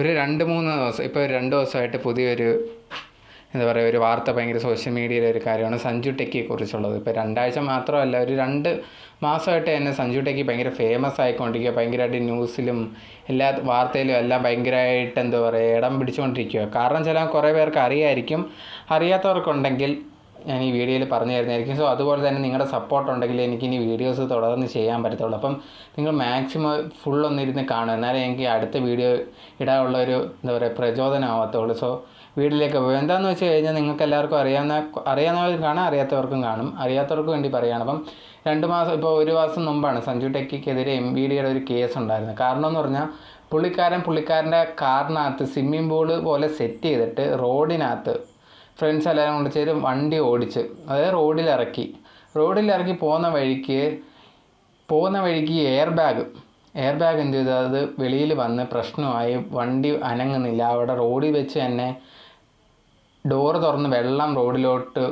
ഒരു രണ്ട് മൂന്ന് ദിവസം ഇപ്പോൾ രണ്ട് ദിവസമായിട്ട് പുതിയൊരു എന്താ പറയുക ഒരു വാർത്ത ഭയങ്കര സോഷ്യൽ മീഡിയയിലെ ഒരു കാര്യമാണ് സഞ്ജു ടെക്കിയെ കുറിച്ചുള്ളത്. ഇപ്പോൾ രണ്ടാഴ്ച മാത്രമല്ല ഒരു രണ്ട് മാസമായിട്ട് തന്നെ സഞ്ജു ടെക്കി ഭയങ്കര ഫേമസ് ആയിക്കൊണ്ടിരിക്കുക ഭയങ്കരമായിട്ട് ന്യൂസിലും എല്ലാ വാർത്തയിലും എല്ലാം ഭയങ്കരമായിട്ട് എന്താ പറയുക ഇടം പിടിച്ചുകൊണ്ടിരിക്കുക കാരണം ചില കുറേ പേർക്ക് അറിയായിരിക്കും. അറിയാത്തവർക്കുണ്ടെങ്കിൽ ഞാൻ ഈ വീഡിയോയിൽ പറഞ്ഞു തരുന്നതായിരിക്കും സോ അതുപോലെ തന്നെ നിങ്ങളുടെ സപ്പോർട്ട് ഉണ്ടെങ്കിൽ എനിക്ക് ഇനി വീഡിയോസ് തുടർന്ന് ചെയ്യാൻ പറ്റത്തുള്ളൂ. അപ്പം നിങ്ങൾ മാക്സിമം ഫുൾ ഒന്നിരുന്ന് കാണുക. എന്നാലേ എനിക്ക് അടുത്ത വീഡിയോ ഇടാനുള്ള ഒരു എന്താ പറയുക പ്രചോദനമാവത്തുള്ളൂ സോ വീട്ടിലേക്ക് പോകും എന്താണെന്ന് വെച്ച് കഴിഞ്ഞാൽ നിങ്ങൾക്ക് എല്ലാവർക്കും അറിയാവുന്ന അറിയാവുന്നവർക്കും കാണാം അറിയാത്തവർക്കും കാണും. അറിയാത്തവർക്ക് വേണ്ടി പറയുകയാണ് അപ്പം രണ്ട് മാസം ഇപ്പോൾ ഒരു മാസം മുമ്പാണ് സഞ്ജു ടെക്കിക്കെതിരെ എം ബി ഡിയുടെ ഒരു കേസ് ഉണ്ടായിരുന്നത്. കാരണം എന്ന് പറഞ്ഞാൽ പുള്ളിക്കാരൻ പുള്ളിക്കാരന്റെ കാറിനകത്ത് സ്വിമ്മിംഗ് പൂൾ പോലെ സെറ്റ് ചെയ്തിട്ട് റോഡിനകത്ത് ഫ്രണ്ട്സ് എല്ലാവരും കൊണ്ട് ചേരും വണ്ടി ഓടിച്ച് അതായത് റോഡിലിറക്കി. റോഡിലിറക്കി പോകുന്ന വഴിക്ക് പോകുന്ന വഴിക്ക് എയർ ബാഗ് എയർ ബാഗ് എന്ത് ചെയ്തു? അത് വെളിയിൽ വന്ന് പ്രശ്നമായി വണ്ടി അനങ്ങുന്നില്ല. അവിടെ റോഡിൽ വെച്ച് തന്നെ ഡോറ് തുറന്ന് വെള്ളം റോഡിലോട്ട്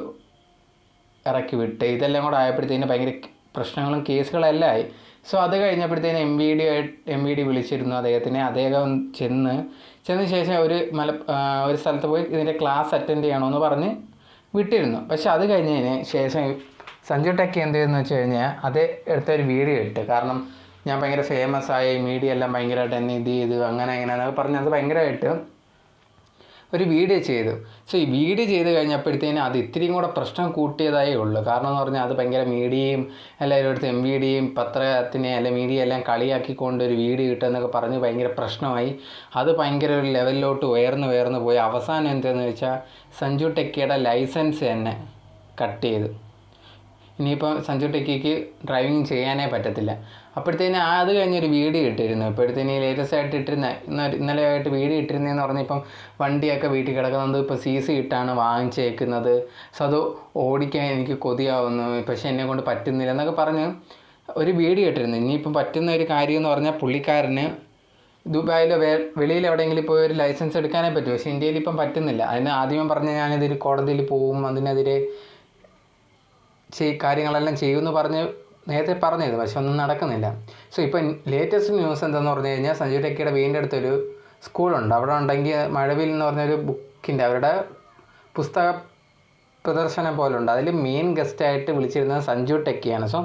ഇറക്കി വിട്ട് ഇതെല്ലാം കൂടെ ആയപ്പോഴത്തേന് ഭയങ്കര പ്രശ്നങ്ങളും കേസുകളെല്ലാം ആയി. സോ അത് കഴിഞ്ഞപ്പോഴത്തേന് എം വി ഡി ആയിട്ട് എം വി ഡി വിളിച്ചിരുന്നു അദ്ദേഹത്തിനെ. അദ്ദേഹം ചെന്ന് ചെന്ന ശേഷം ഒരു മല ഒരു സ്ഥലത്ത് പോയി ഇതിന്റെ ക്ലാസ് അറ്റൻഡ് ചെയ്യണമെന്ന് പറഞ്ഞ് വിട്ടിരുന്നു. പക്ഷെ അത് കഴിഞ്ഞതിന് ശേഷം സഞ്ജു ടെക്കി എന്ത് ചെയ്തെന്ന് വെച്ച് കഴിഞ്ഞാൽ അത് എടുത്ത ഒരു വീഡിയോ ഇട്ട്. കാരണം ഞാൻ ഭയങ്കര ഫേമസ് ആയി മീഡിയ എല്ലാം ഭയങ്കരമായിട്ട് എന്നെ ഇത് ചെയ്തു അങ്ങനെ ഇങ്ങനെ എന്നൊക്കെ പറഞ്ഞ് അത് ഭയങ്കരമായിട്ട് ഒരു വീഡിയോ ചെയ്തു. സോ ഈ വീഡിയോ ചെയ്ത് കഴിഞ്ഞപ്പോഴത്തേനും അത് ഇത്തിരിയും കൂടെ പ്രശ്നം കൂട്ടിയതായേ ഉള്ളൂ. കാരണം എന്ന് പറഞ്ഞാൽ അത് ഭയങ്കര മീഡിയയും എല്ലാവരും അടുത്ത് എം വി ഡിയും പത്രത്തിനെ അല്ലെ മീഡിയ എല്ലാം കളിയാക്കിക്കൊണ്ട് ഒരു വീഡിയോ കിട്ടുമെന്നൊക്കെ പറഞ്ഞ് ഭയങ്കര പ്രശ്നമായി. അത് ഭയങ്കര ഒരു ലെവലിലോട്ട് ഉയർന്ന് ഉയർന്ന് പോയി. അവസാനം എന്താണെന്ന് വെച്ചാൽ സഞ്ജു ടെക്കിയുടെ ലൈസൻസ് തന്നെ കട്ട് ചെയ്തു. ഇനിയിപ്പോൾ സഞ്ജു ടെക്കിക്ക് ഡ്രൈവിംഗ് ചെയ്യാനേ പറ്റത്തില്ല. അപ്പോഴത്തേന് അത് കഴിഞ്ഞൊരു വീഡിയോ ഇട്ടിരുന്നു. ഇപ്പോഴത്തേന് ലേറ്റസ്റ്റ് ആയിട്ട് ഇട്ടിരുന്ന ഇന്ന ഇന്നലെ ആയിട്ട് വീഡിയോ ഇട്ടിരുന്നതെന്ന് പറഞ്ഞിപ്പം വണ്ടിയൊക്കെ വീട്ടിൽ കിടക്കുന്നത് ഇപ്പോൾ സി സി ഇട്ടാണ് വാങ്ങിച്ചേക്കുന്നത്. സോ അത് ഓടിക്കാൻ എനിക്ക് കൊതിയാവുന്നു. പക്ഷേ എന്നെ കൊണ്ട് പറ്റുന്നില്ല എന്നൊക്കെ പറഞ്ഞ് ഒരു വീഡിയോ ഇട്ടിരുന്നു. ഇനിയിപ്പം പറ്റുന്ന ഒരു കാര്യം എന്ന് പറഞ്ഞാൽ പുള്ളിക്കാരന് ദുബായിലോ വേ വെളിയിൽ എവിടെയെങ്കിലും പോയി ഒരു ലൈസൻസ് എടുക്കാനേ പറ്റും. പക്ഷേ ഇന്ത്യയിൽ ഇപ്പം പറ്റുന്നില്ല. അതിന് ആദ്യം പറഞ്ഞാൽ ഞാനിതിൽ കോടതിയിൽ പോവും അതിനെതിരെ ചെയ് കാര്യങ്ങളെല്ലാം ചെയ്യുമെന്ന് പറഞ്ഞ് നേരത്തെ പറഞ്ഞത് പക്ഷെ ഒന്നും നടക്കുന്നില്ല. സോ ഇപ്പം ലേറ്റസ്റ്റ് ന്യൂസ് എന്താണെന്ന് പറഞ്ഞു കഴിഞ്ഞാൽ സഞ്ജു ടെക്കിയുടെ വീടിന്റെ അടുത്തൊരു സ്കൂളുണ്ട്. അവിടെ ഉണ്ടെങ്കിൽ മഴവിൽ എന്ന് പറഞ്ഞൊരു ബുക്കിന്റെ അവരുടെ പുസ്തക പ്രദർശനം പോലുണ്ട്. അതിൽ മെയിൻ ഗസ്റ്റായിട്ട് വിളിച്ചിരുന്നത് സഞ്ജു ടെക്കിയാണ്. സോ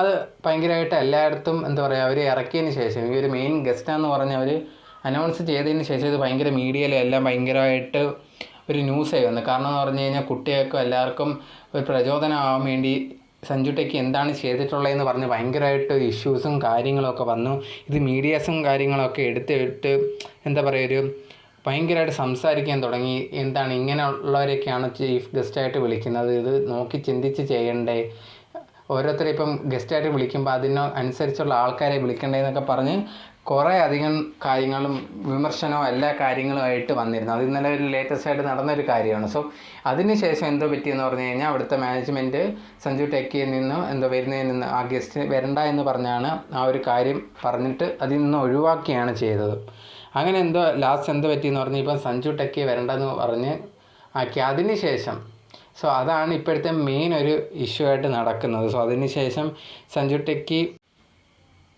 അത് ഭയങ്കരമായിട്ട് എല്ലായിടത്തും എന്താ പറയുക അവർ ഇറക്കിയതിന് ശേഷം ഈ ഒരു മെയിൻ ഗസ്റ്റാന്ന് പറഞ്ഞ് അവർ അനൗൺസ് ചെയ്തതിന് ശേഷം ഇത് ഭയങ്കര മീഡിയയിലെല്ലാം ഭയങ്കരമായിട്ട് ഒരു ന്യൂസായി വന്നത് കാരണം എന്ന് പറഞ്ഞു കഴിഞ്ഞാൽ കുട്ടികൾക്കും എല്ലാവർക്കും ഒരു പ്രചോദനമാവാൻ വേണ്ടി സഞ്ജു ടെക്കി എന്താണ് ചെയ്തിട്ടുള്ളതെന്ന് പറഞ്ഞ് ഭയങ്കരമായിട്ട് ഇഷ്യൂസും കാര്യങ്ങളൊക്കെ വന്നു. ഇത് മീഡിയാസും കാര്യങ്ങളൊക്കെ എടുത്തിട്ട് എന്താ പറയുക ഒരു ഭയങ്കരമായിട്ട് സംസാരിക്കാൻ തുടങ്ങി. എന്താണ് ഇങ്ങനെയുള്ളവരെയൊക്കെയാണ് ചീഫ് ഗസ്റ്റായിട്ട് വിളിക്കുന്നത്. ഇത് നോക്കി ചിന്തിച്ച് ചെയ്യണ്ടേ? ഓരോരുത്തരെ ഇപ്പം ഗസ്റ്റായിട്ട് വിളിക്കുമ്പോൾ അതിന് അനുസരിച്ചുള്ള ആൾക്കാരെ വിളിക്കേണ്ടതെന്നൊക്കെ പറഞ്ഞ് കുറേ അധികം കാര്യങ്ങളും വിമർശനവും എല്ലാ കാര്യങ്ങളുമായിട്ട് വന്നിരുന്നു. അത് ഇന്നലെ ഒരു ലേറ്റസ്റ്റ് ആയിട്ട് നടന്നൊരു കാര്യമാണ്. സോ അതിനുശേഷം എന്തോ പറ്റിയെന്ന് പറഞ്ഞു കഴിഞ്ഞാൽ അവിടുത്തെ മാനേജ്മെന്റ് സഞ്ജു ടെക്കിയിൽ നിന്ന് എന്തോ വരുന്നതിൽ നിന്ന് ആ ഗസ്റ്റ് വരണ്ട എന്ന് പറഞ്ഞാണ് ആ ഒരു കാര്യം പറഞ്ഞിട്ട് അതിൽ നിന്ന് ഒഴിവാക്കിയാണ് ചെയ്തത്. അങ്ങനെ എന്തോ ലാസ്റ്റ് എന്തോ പറ്റിയെന്ന് പറഞ്ഞു ഇപ്പം സഞ്ജു ടെക്കി വരണ്ടെന്ന് പറഞ്ഞ് ആക്കി. അതിന് ശേഷം സോ അതാണ് ഇപ്പോഴത്തെ മെയിൻ ഒരു ഇഷ്യൂ ആയിട്ട് നടക്കുന്നത്. സോ അതിന് ശേഷം സഞ്ജു ടെക്കി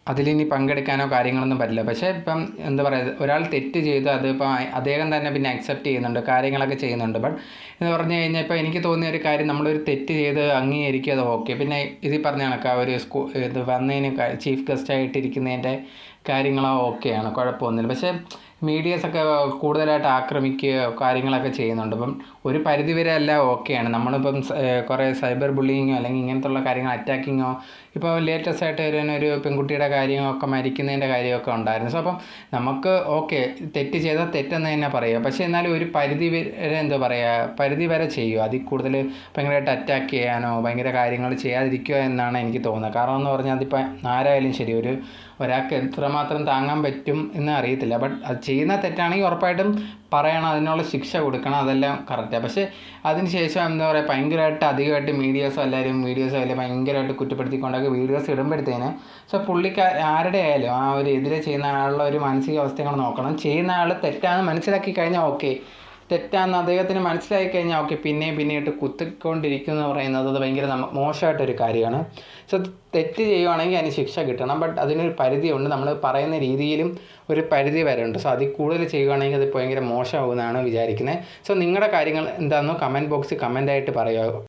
അതിലിനി പങ്കെടുക്കാനോ കാര്യങ്ങളൊന്നും പറ്റില്ല. പക്ഷേ ഇപ്പം എന്താ പറയുക ഒരാൾ തെറ്റ് ചെയ്തു അതിപ്പോൾ അദ്ദേഹം തന്നെ പിന്നെ അക്സെപ്റ്റ് ചെയ്യുന്നുണ്ട് കാര്യങ്ങളൊക്കെ ചെയ്യുന്നുണ്ട്. ബട്ട് എന്ന് പറഞ്ഞു കഴിഞ്ഞാൽ ഇപ്പോൾ എനിക്ക് തോന്നിയ ഒരു കാര്യം നമ്മളൊരു തെറ്റ് ചെയ്ത് അംഗീകരിക്കുക അത് ഓക്കെ പിന്നെ ഇതിൽ പറഞ്ഞ കണക്ക് ഒരു സ്കൂ ഇത് വന്നതിന് ചീഫ് ഗസ്റ്റായിട്ടിരിക്കുന്നതിന്റെ കാര്യങ്ങളോ ഓക്കെയാണ് കുഴപ്പമൊന്നുമില്ല. പക്ഷേ മീഡിയസൊക്കെ കൂടുതലായിട്ട് ആക്രമിക്കുകയോ കാര്യങ്ങളൊക്കെ ചെയ്യുന്നുണ്ട്. അപ്പം ഒരു പരിധിവരെ എല്ലാം ഓക്കെയാണ്. നമ്മളിപ്പം കുറേ സൈബർ ബുള്ളിങ്ങോ അല്ലെങ്കിൽ ഇങ്ങനത്തുള്ള കാര്യങ്ങൾ അറ്റാക്കിങ്ങോ ഇപ്പോൾ ലേറ്റസ്റ്റ് ആയിട്ട് വരുന്ന ഒരു പെൺകുട്ടിയുടെ കാര്യമൊക്കെ മരിക്കുന്നതിന്റെ കാര്യമൊക്കെ ഉണ്ടായിരുന്നു. സോ അപ്പം നമുക്ക് ഓക്കെ തെറ്റ് ചെയ്താൽ തെറ്റെന്ന് തന്നെ പറയുക. പക്ഷേ എന്നാലും ഒരു പരിധി വരെ എന്താ പറയുക പരിധി വരെ ചെയ്യുക. അതിൽ കൂടുതൽ ഭയങ്കരമായിട്ട് അറ്റാക്ക് ചെയ്യാനോ ഭയങ്കര കാര്യങ്ങൾ ചെയ്യാതിരിക്കുക എന്നാണ് എനിക്ക് തോന്നുന്നത്. കാരണം എന്ന് പറഞ്ഞാൽ അതിപ്പോൾ ആരായാലും ശരി ഒരു ഒരാൾക്ക് എത്രമാത്രം താങ്ങാൻ പറ്റും എന്ന് അറിയത്തില്ല. ബട്ട് അത് ചെയ്യുന്ന തെറ്റാണെങ്കിൽ ഉറപ്പായിട്ടും പറയണം അതിനുള്ള ശിക്ഷ കൊടുക്കണം അതെല്ലാം കറക്റ്റാണ് പക്ഷേ അതിന് ശേഷം എന്താ പറയുക ഭയങ്കരമായിട്ട് അധികമായിട്ട് മീഡിയാസോ എല്ലാവരും വീഡിയോസോ അല്ലെങ്കിൽ ഭയങ്കരമായിട്ട് കുറ്റപ്പെടുത്തിക്കൊണ്ടൊക്കെ വീഡിയോസ് ഇടുമ്പോഴത്തേന് സോ പുള്ളിക്ക് ആരുടെ ആയാലും ആ ഒരു എതിരെ ചെയ്യുന്ന ആളുള്ള ഒരു മാനസികാവസ്ഥ നോക്കണം ചെയ്യുന്ന ആൾ തെറ്റാണെന്ന് മനസ്സിലാക്കി കഴിഞ്ഞാൽ ഓക്കെ തെറ്റാന്ന് അദ്ദേഹത്തിന് മനസ്സിലായി കഴിഞ്ഞാൽ ഓക്കെ പിന്നെയും പിന്നെയിട്ട് കുത്തിക്കൊണ്ടിരിക്കും എന്ന് പറയുന്നത് അത് ഭയങ്കര മോശമായിട്ടൊരു കാര്യമാണ്. സോ തെറ്റ് ചെയ്യുവാണെങ്കിൽ അതിന് ശിക്ഷ കിട്ടണം. ബട്ട് അതിനൊരു പരിധിയുണ്ട്. നമ്മൾ പറയുന്ന രീതിയിലും ഒരു പരിധി വരെ ഉണ്ട് സോ അതിൽ കൂടുതൽ ചെയ്യുവാണെങ്കിൽ അത് ഭയങ്കര മോശമാകുമെന്നാണ് വിചാരിക്കുന്നത്. സോ നിങ്ങളുടെ കാര്യങ്ങൾ എന്താണെന്നോ കമന്റ് ബോക്സിൽ കമന്റായിട്ട് പറയുക.